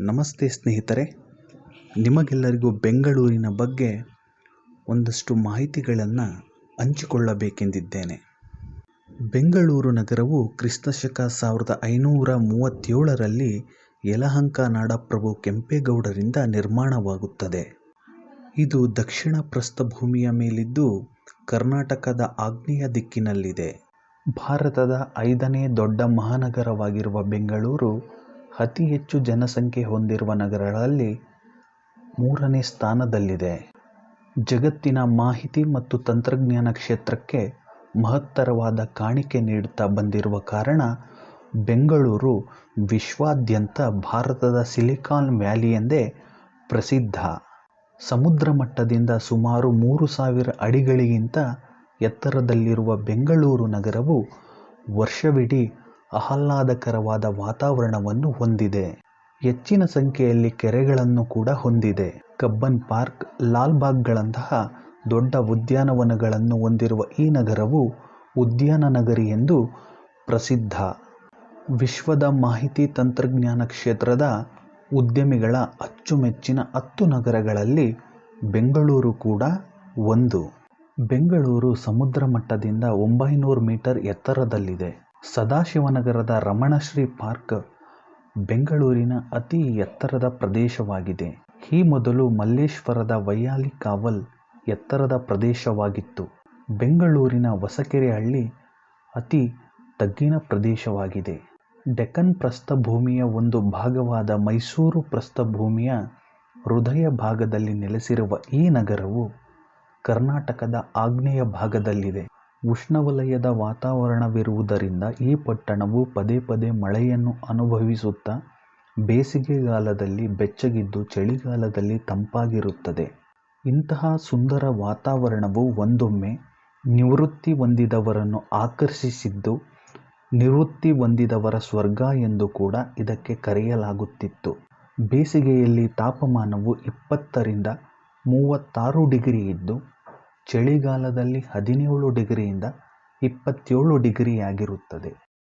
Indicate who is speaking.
Speaker 1: ನಮಸ್ತೆ ಸ್ನೇಹಿತರೆ, ನಿಮಗೆಲ್ಲರಿಗೂ ಬೆಂಗಳೂರಿನ ಬಗ್ಗೆ ಒಂದಷ್ಟು ಮಾಹಿತಿಗಳನ್ನು ಹಂಚಿಕೊಳ್ಳಬೇಕೆಂದಿದ್ದೇನೆ. ಬೆಂಗಳೂರು ನಗರವು ಕ್ರಿಸ್ತಶಕ ಸಾವಿರದ ಐನೂರ ಮೂವತ್ತೇಳರಲ್ಲಿ ಯಲಹಂಕ ನಾಡಪ್ರಭು ಕೆಂಪೇಗೌಡರಿಂದ ನಿರ್ಮಾಣವಾಗುತ್ತದೆ. ಇದು ದಕ್ಷಿಣ ಪ್ರಸ್ಥಭೂಮಿಯ ಮೇಲಿದ್ದು ಕರ್ನಾಟಕದ ಆಗ್ನೇಯ ದಿಕ್ಕಿನಲ್ಲಿದೆ. ಭಾರತದ ಐದನೇ ದೊಡ್ಡ ಮಹಾನಗರವಾಗಿರುವ ಬೆಂಗಳೂರು ಅತಿ ಹೆಚ್ಚು ಜನಸಂಖ್ಯೆ ಹೊಂದಿರುವ ನಗರಗಳಲ್ಲಿ ಮೂರನೇ ಸ್ಥಾನದಲ್ಲಿದೆ. ಜಗತ್ತಿನ ಮಾಹಿತಿ ಮತ್ತು ತಂತ್ರಜ್ಞಾನ ಕ್ಷೇತ್ರಕ್ಕೆ ಮಹತ್ತರವಾದ ಕಾಣಿಕೆ ನೀಡುತ್ತಾ ಬಂದಿರುವ ಕಾರಣ ಬೆಂಗಳೂರು ವಿಶ್ವಾದ್ಯಂತ ಭಾರತದ ಸಿಲಿಕಾನ್ ವ್ಯಾಲಿ ಎಂದೇ ಪ್ರಸಿದ್ಧ. ಸಮುದ್ರ ಮಟ್ಟದಿಂದ ಸುಮಾರು ಮೂರು ಸಾವಿರ ಅಡಿಗಳಿಗಿಂತ ಎತ್ತರದಲ್ಲಿರುವ ಬೆಂಗಳೂರು ನಗರವು ವರ್ಷವಿಡೀ ಆಹ್ಲಾದಕರವಾದ ವಾತಾವರಣವನ್ನು ಹೊಂದಿದೆ. ಹೆಚ್ಚಿನ ಸಂಖ್ಯೆಯಲ್ಲಿ ಕೆರೆಗಳನ್ನು ಕೂಡ ಹೊಂದಿದೆ. ಕಬ್ಬನ್ ಪಾರ್ಕ್ ಲಾಲ್ಬಾಗ್ಗಳಂತಹ ದೊಡ್ಡ ಉದ್ಯಾನವನಗಳನ್ನು ಹೊಂದಿರುವ ಈ ನಗರವು ಉದ್ಯಾನ ನಗರಿ ಎಂದು ಪ್ರಸಿದ್ಧ. ವಿಶ್ವದ ಮಾಹಿತಿ ತಂತ್ರಜ್ಞಾನ ಕ್ಷೇತ್ರದ ಉದ್ಯಮಿಗಳ ಅಚ್ಚುಮೆಚ್ಚಿನ ಹತ್ತು ನಗರಗಳಲ್ಲಿ ಬೆಂಗಳೂರು ಕೂಡ ಒಂದು. ಬೆಂಗಳೂರು ಸಮುದ್ರ ಮಟ್ಟದಿಂದ ಒಂಬೈನೂರು ಮೀಟರ್ ಎತ್ತರದಲ್ಲಿದೆ. ಸದಾಶಿವನಗರದ ರಮಣಶ್ರೀ ಪಾರ್ಕ್ ಬೆಂಗಳೂರಿನ ಅತಿ ಎತ್ತರದ ಪ್ರದೇಶವಾಗಿದೆ. ಈ ಮೊದಲು ಮಲ್ಲೇಶ್ವರದ ವೈಯಾಲಿ ಕಾವಲ್ ಎತ್ತರದ ಪ್ರದೇಶವಾಗಿತ್ತು. ಬೆಂಗಳೂರಿನ ಹೊಸಕೆರೆಹಳ್ಳಿ ಅತಿ ತಗ್ಗಿನ ಪ್ರದೇಶವಾಗಿದೆ. ಡೆಕ್ಕನ್ ಪ್ರಸ್ಥಭೂಮಿಯ ಒಂದು ಭಾಗವಾದ ಮೈಸೂರು ಪ್ರಸ್ಥಭೂಮಿಯ ಹೃದಯ ಭಾಗದಲ್ಲಿ ನೆಲೆಸಿರುವ ಈ ನಗರವು ಕರ್ನಾಟಕದ ಆಗ್ನೇಯ ಭಾಗದಲ್ಲಿದೆ. ಉಷ್ಣವಲಯದ ವಾತಾವರಣವಿರುವುದರಿಂದ ಈ ಪಟ್ಟಣವು ಪದೇ ಪದೇ ಮಳೆಯನ್ನು ಅನುಭವಿಸುತ್ತಾ, ಬೇಸಿಗೆಗಾಲದಲ್ಲಿ ಬೆಚ್ಚಗಿದ್ದು ಚಳಿಗಾಲದಲ್ಲಿ ತಂಪಾಗಿರುತ್ತದೆ. ಇಂತಹ ಸುಂದರ ವಾತಾವರಣವು ಒಂದೊಮ್ಮೆ ನಿವೃತ್ತಿ ಹೊಂದಿದವರನ್ನು ಆಕರ್ಷಿಸಿದ್ದು, ನಿವೃತ್ತಿ ಹೊಂದಿದವರ ಸ್ವರ್ಗ ಎಂದು ಕೂಡ ಇದಕ್ಕೆ ಕರೆಯಲಾಗುತ್ತಿತ್ತು. ಬೇಸಿಗೆಯಲ್ಲಿ ತಾಪಮಾನವು ಇಪ್ಪತ್ತರಿಂದ ಮೂವತ್ತಾರು ಡಿಗ್ರಿ ಇದ್ದು ಚಳಿಗಾಲದಲ್ಲಿ ಹದಿನೇಳು ಡಿಗ್ರಿಯಿಂದ ಇಪ್ಪತ್ತೇಳು ಡಿಗ್ರಿಯಾಗಿರುತ್ತದೆ.